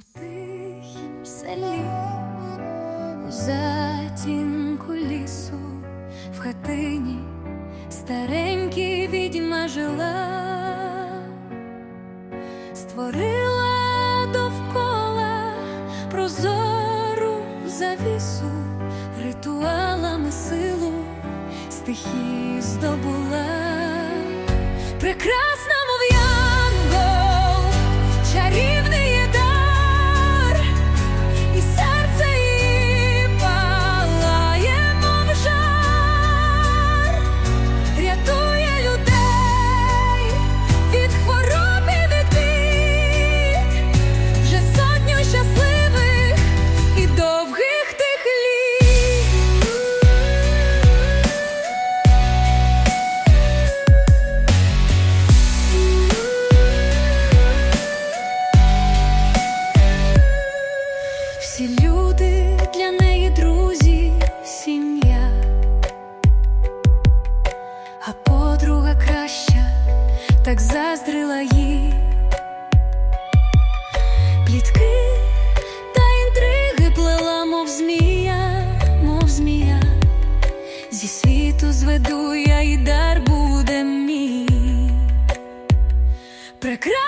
У тихім селі, затінку лісу, в хатині старенький відьма жила, створила довкола прозору завісу, ритуалами силу стихії здобула. Прекрасна,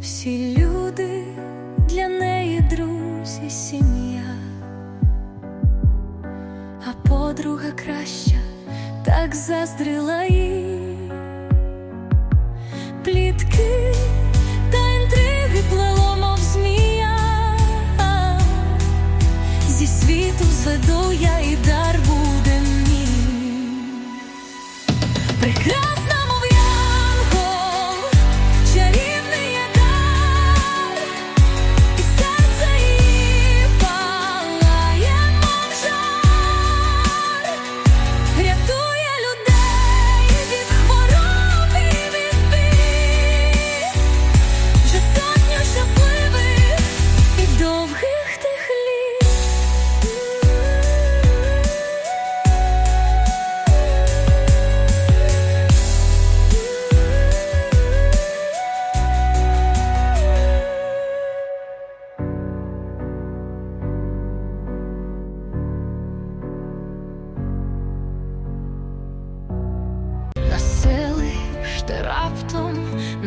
Всі люди для неї друзі, сім'я, а подруга краща так заздрила їй. Плітки світу зведу я і дар буде мій. Прекрасна,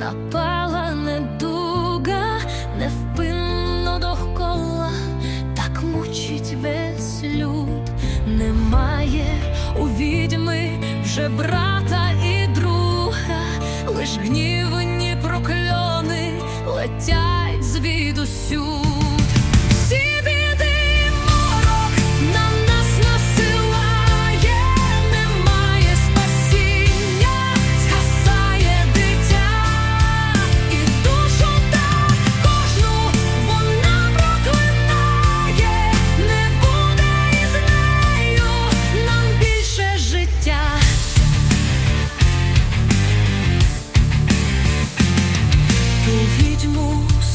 напала недуга, невпинно довкола, так мучить весь люд. Немає у відьми вже брата і друга, лиш гнівні прокльони летять звідусю.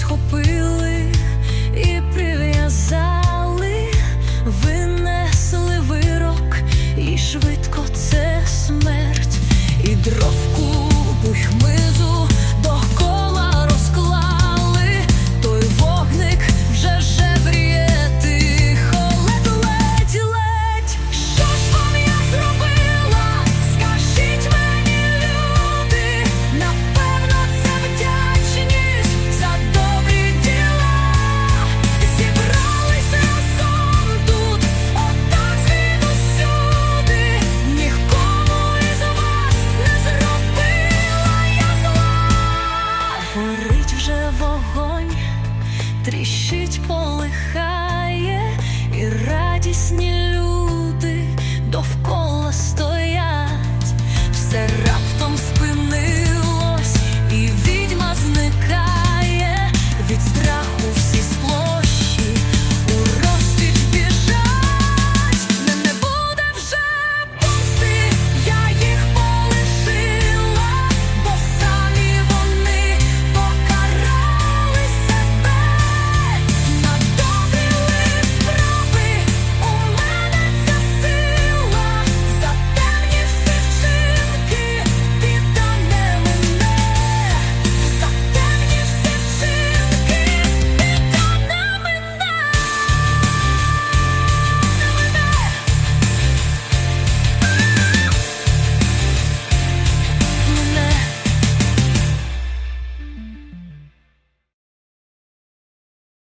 схопили і прив'язали, винесли вирок, і швидко це смерть, і дровку бухми.